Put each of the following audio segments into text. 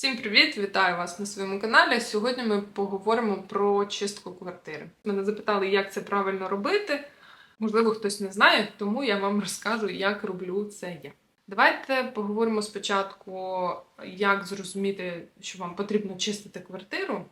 Всім привіт! Вітаю вас на своєму каналі. Сьогодні ми поговоримо про чистку квартири. Мене запитали, як це правильно робити. Можливо, хтось не знає, тому я вам розкажу, як роблю це я. Давайте поговоримо спочатку, як зрозуміти, що вам потрібно чистити квартиру,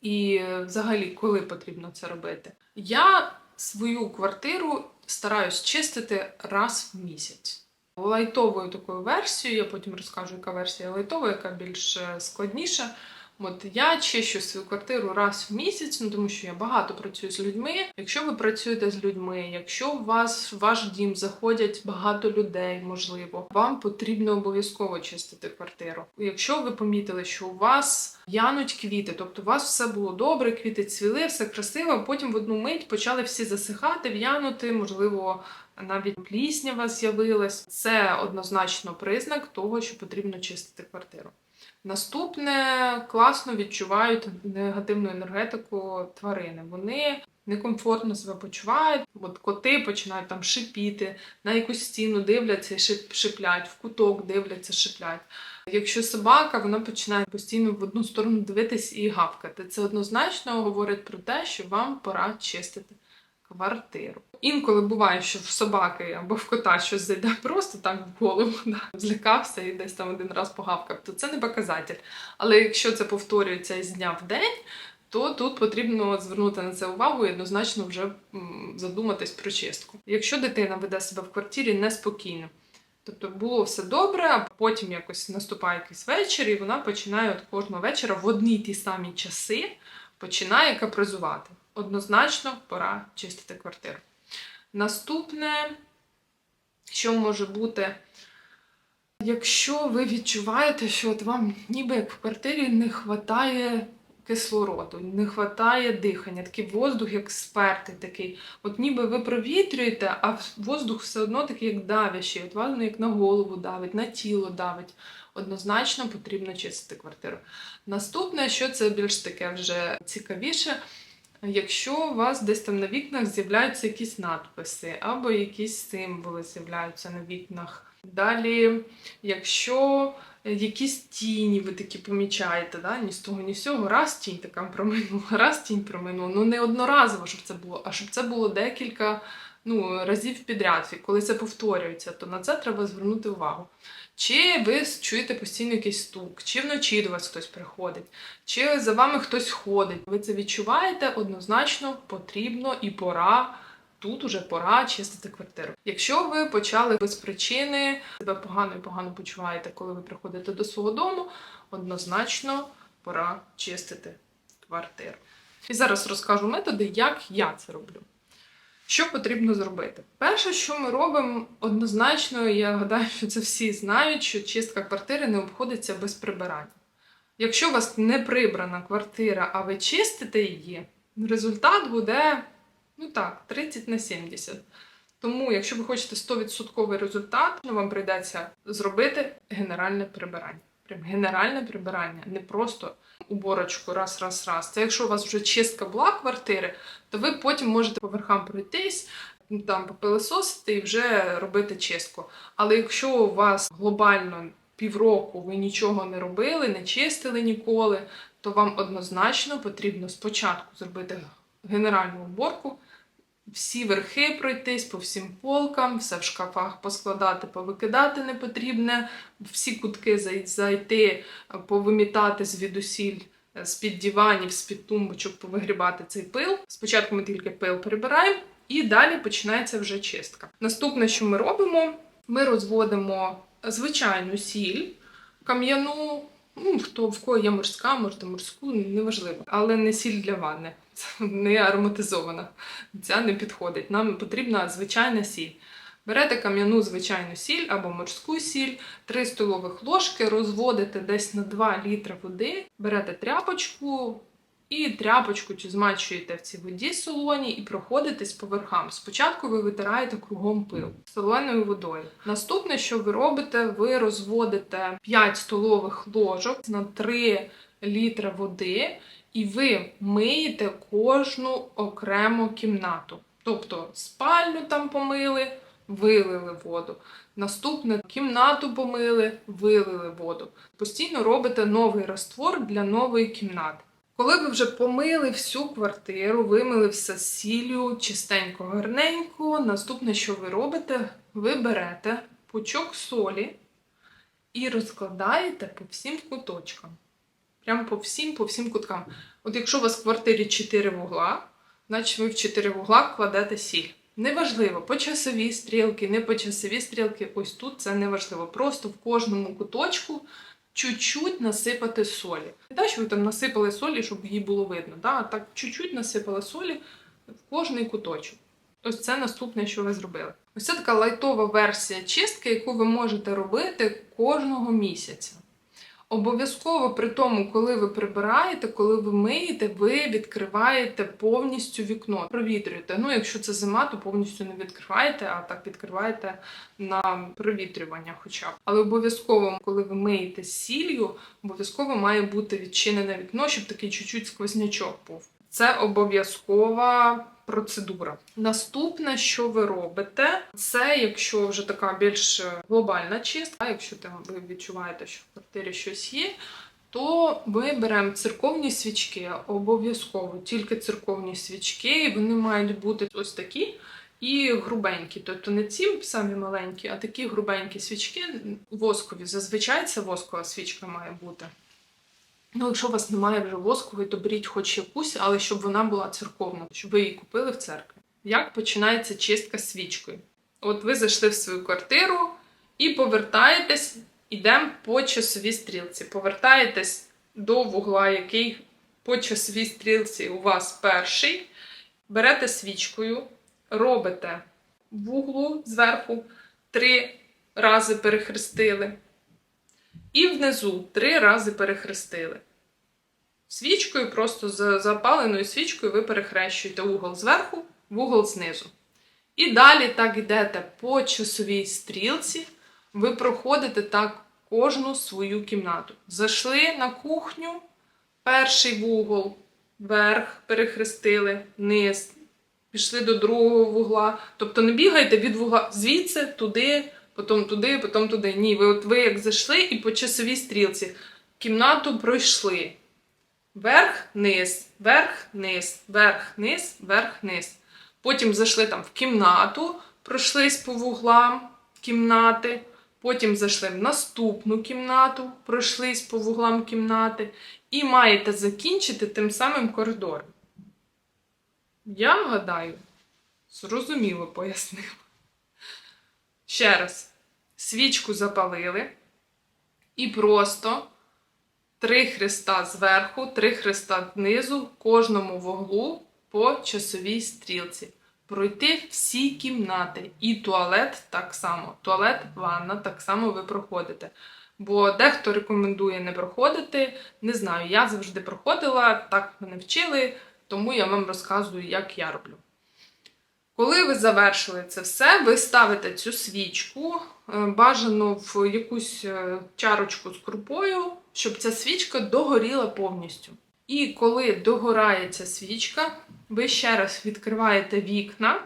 і взагалі, коли потрібно це робити. Я свою квартиру стараюсь чистити раз в місяць. Лайтовою такою версією, я потім розкажу, яка версія лайтова, яка більш е, складніша. От я чищу свою квартиру раз в місяць, ну тому що я багато працюю з людьми. Якщо ви працюєте з людьми, якщо у вас в ваш дім заходять багато людей, можливо, вам потрібно обов'язково чистити квартиру. Якщо ви помітили, що у вас януть квіти, тобто у вас все було добре, квіти цвіли, все красиво, потім в одну мить почали всі засихати, в'янути, можливо. Навіть пліснява з'явилась. Це однозначно признак того, що потрібно чистити квартиру. Наступне класно відчувають негативну енергетику тварини. Вони некомфортно себе почувають. От коти починають там шипіти, на якусь стіну дивляться шип- шиплять, в куток дивляться, шиплять. Якщо собака, вона починає постійно в одну сторону дивитись і гавкати. Це однозначно говорить про те, що вам пора чистити квартиру. Інколи буває, що в собаки або в кота щось зайде просто так в голову, да, злякався і десь там один раз погавкав, то це не показатель. Але якщо це повторюється із дня в день, то тут потрібно звернути на це увагу і однозначно вже задуматись про чистку. Якщо дитина веде себе в квартирі неспокійно, тобто було все добре, а потім якось наступає якийсь вечір, і вона починає от кожного вечора в одні ті самі часи починає капризувати. Однозначно пора чистити квартиру. Наступне, що може бути, якщо ви відчуваєте, що от вам ніби як в квартирі не вистачає кислороду, не вистачає дихання, такий воздух, як спертий такий. От ніби ви провітрюєте, а воздух все одно такий, як давящий. От воно як на голову давить, на тіло давить. Однозначно потрібно чистити квартиру. Наступне, що це більш таке вже цікавіше. Якщо у вас десь там на вікнах з'являються якісь надписи або якісь символи з'являються на вікнах. Далі, якщо якісь тіні ви такі помічаєте, да? ні з того, ні з цього, раз тінь така проминула, раз тінь проминула. Ну не одноразово, щоб це було, а щоб це було декілька ну, разів підряд. Коли це повторюється, то на це треба звернути увагу. Чи ви чуєте постійно якийсь стук, чи вночі до вас хтось приходить, чи за вами хтось ходить. Ви це відчуваєте, однозначно потрібно і пора. Тут уже пора чистити квартиру. Якщо ви почали без причини, себе погано і погано почуваєте, коли ви приходите до свого дому, однозначно пора чистити квартиру. І зараз розкажу методи, як я це роблю. Що потрібно зробити? Перше, що ми робимо, однозначно, я гадаю, що це всі знають, що чистка квартири не обходиться без прибирання. Якщо у вас не прибрана квартира, а ви чистите її, результат буде, ну так, 30 на 70. Тому, якщо ви хочете 100% результат, вам прийдеться зробити генеральне прибирання. Прям генеральне прибирання, не просто уборочку раз, раз, раз. Це якщо у вас вже чистка була квартири, то ви потім можете по верхам пройтись, ну, там попилисосити і вже робити чистку. Але якщо у вас глобально півроку ви нічого не робили, не чистили ніколи, то вам однозначно потрібно спочатку зробити генеральну уборку. Всі верхи пройтись по всім полкам, все в шкафах поскладати, повикидати непотрібне, всі кутки зайти, повимітати звідусіль е, з-під диванів, з-під тумбочок, повигрібати цей пил. Спочатку ми тільки пил прибираємо, і далі починається вже чистка. Наступне, що ми робимо, ми розводимо звичайну сіль, кам'яну. Ну, хто в кого є морська, можете морську, неважливо. Але не сіль для ванни. Не ароматизована. Ця не підходить. Нам потрібна звичайна сіль. Берете кам'яну звичайну сіль або морську сіль, 3 столових ложки, розводите десь на 2 літри води, берете тряпочку і тряпочку чи змачуєте в цій воді солоній і проходитесь по верхам. Спочатку ви витираєте кругом пил солоною водою. Наступне, що ви робите, ви розводите 5 столових ложок на 3 літри води, і ви миєте кожну окрему кімнату. Тобто спальню там помили, вилили воду. Наступне кімнату помили, вилили воду. Постійно робите новий раствор для нової кімнати. Коли ви вже помили всю квартиру, вимили все сіллю, чистенько, гарненько, наступне, що ви робите, ви берете пучок солі і розкладаєте по всім куточкам. Прямо по всім, по всім куткам. От якщо у вас в квартирі 4 вугла, значить ви в 4 вугла кладете сіль. Неважливо, по часовій стрілки, не по часовій стрілки, ось тут це не важливо. Просто в кожному куточку чуть-чуть насипати солі. Не те, що ви там насипали солі, щоб її було видно. Да? Так чуть-чуть насипали солі в кожний куточок. Ось це наступне, що ви зробили. Ось це така лайтова версія чистки, яку ви можете робити кожного місяця. Обов'язково при тому, коли ви прибираєте, коли ви миєте, ви відкриваєте повністю вікно, провітрюєте. Ну, якщо це зима, то повністю не відкриваєте, а так відкриваєте на провітрювання хоча б. Але обов'язково, коли ви миєте сіллю, обов'язково має бути відчинене вікно, щоб такий чуть-чуть сквознячок був. Це обов'язкова процедура. Наступне, що ви робите, це якщо вже така більш глобальна чистка, якщо там ви відчуваєте, що в квартирі щось є, то ми беремо церковні свічки, обов'язково тільки церковні свічки, і вони мають бути ось такі. І грубенькі, тобто не ці самі маленькі, а такі грубенькі свічки воскові. Зазвичай це воскова свічка має бути. Ну, якщо у вас немає вже воскової, то беріть хоч якусь, але щоб вона була церковна, щоб ви її купили в церкві. Як починається чистка свічкою? От ви зайшли в свою квартиру і повертаєтесь, ідемо по часовій стрілці. Повертаєтесь до вугла, який по часовій стрілці у вас перший. Берете свічкою, робите в углу зверху три рази перехрестили. І внизу три рази перехрестили. Свічкою, просто з запаленою свічкою ви перехрещуєте угол зверху, вугол знизу. І далі так йдете по часовій стрілці, ви проходите так кожну свою кімнату. Зайшли на кухню, перший вугол, вверх перехрестили, низ, пішли до другого вугла. Тобто не бігайте від вугла звідси, туди, потім туди, потім туди. Ні, ви от ви як зайшли і по часовій стрілці кімнату пройшли. Верх, низ, верх, низ, верх, низ, верх, низ. Потім зайшли там в кімнату, пройшлись по вуглам кімнати. Потім зайшли в наступну кімнату, пройшлись по вуглам кімнати, і маєте закінчити тим самим коридором. Я гадаю, зрозуміло пояснила. Ще раз, свічку запалили і просто три хреста зверху, три хреста знизу, кожному вуглу по часовій стрілці. Пройти всі кімнати. І туалет так само. Туалет, ванна так само ви проходите. Бо дехто рекомендує не проходити. Не знаю, я завжди проходила, так мене вчили, тому я вам розказую, як я роблю. Коли ви завершили це все, ви ставите цю свічку, е, бажано в якусь е, чарочку з крупою, щоб ця свічка догоріла повністю. І коли догорає ця свічка, ви ще раз відкриваєте вікна,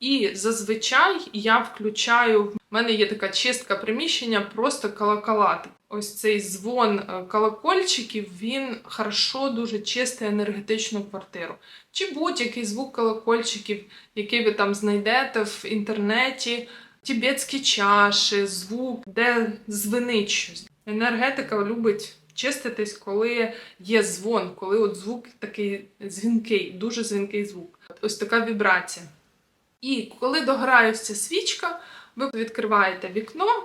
і зазвичай я включаю. В мене є така чистка приміщення, просто колоколати. Ось цей дзвон е, колокольчиків, він хорошо дуже чистить енергетичну квартиру. Чи будь-який звук колокольчиків, який ви там знайдете в інтернеті, тібетські чаші, звук, де звенить щось. Енергетика любить чиститись, коли є дзвон, коли от звук такий дзвінкий, дуже дзвінкий звук. Ось така вібрація. І коли дограє ця свічка, ви відкриваєте вікно,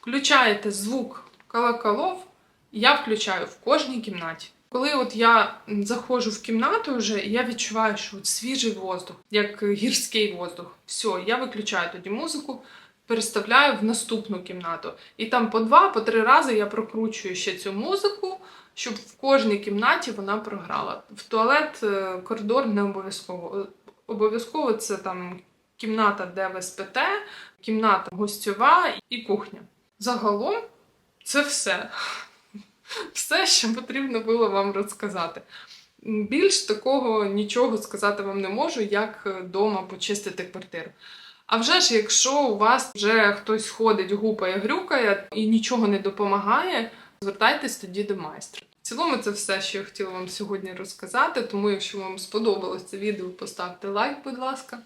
включаєте звук колоколов, я включаю в кожній кімнаті. Коли от я заходжу в кімнату вже, я відчуваю, що от свіжий воздух, як гірський воздух. Все, я виключаю тоді музику, переставляю в наступну кімнату. І там по два, по три рази я прокручую ще цю музику, щоб в кожній кімнаті вона програла. В туалет е, коридор не обов'язково. Обов'язково це там кімната, де ви спите, кімната гостьова і кухня. Загалом це все. Все, що потрібно було вам розказати. Більш такого нічого сказати вам не можу, як вдома почистити квартиру. А вже ж, якщо у вас вже хтось ходить, гупає, грюкає і нічого не допомагає, звертайтесь тоді до майстра. В цілому це все, що я хотіла вам сьогодні розказати. Тому, якщо вам сподобалось це відео, поставте лайк, будь ласка,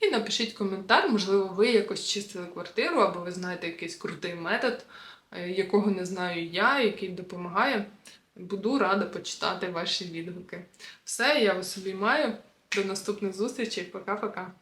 і напишіть коментар. Можливо, ви якось чистили квартиру, або ви знаєте якийсь крутий метод, е, якого не знаю я, який допомагає. Буду рада почитати ваші відгуки. Все, я вас обіймаю. До наступних зустрічей. Пока-пока.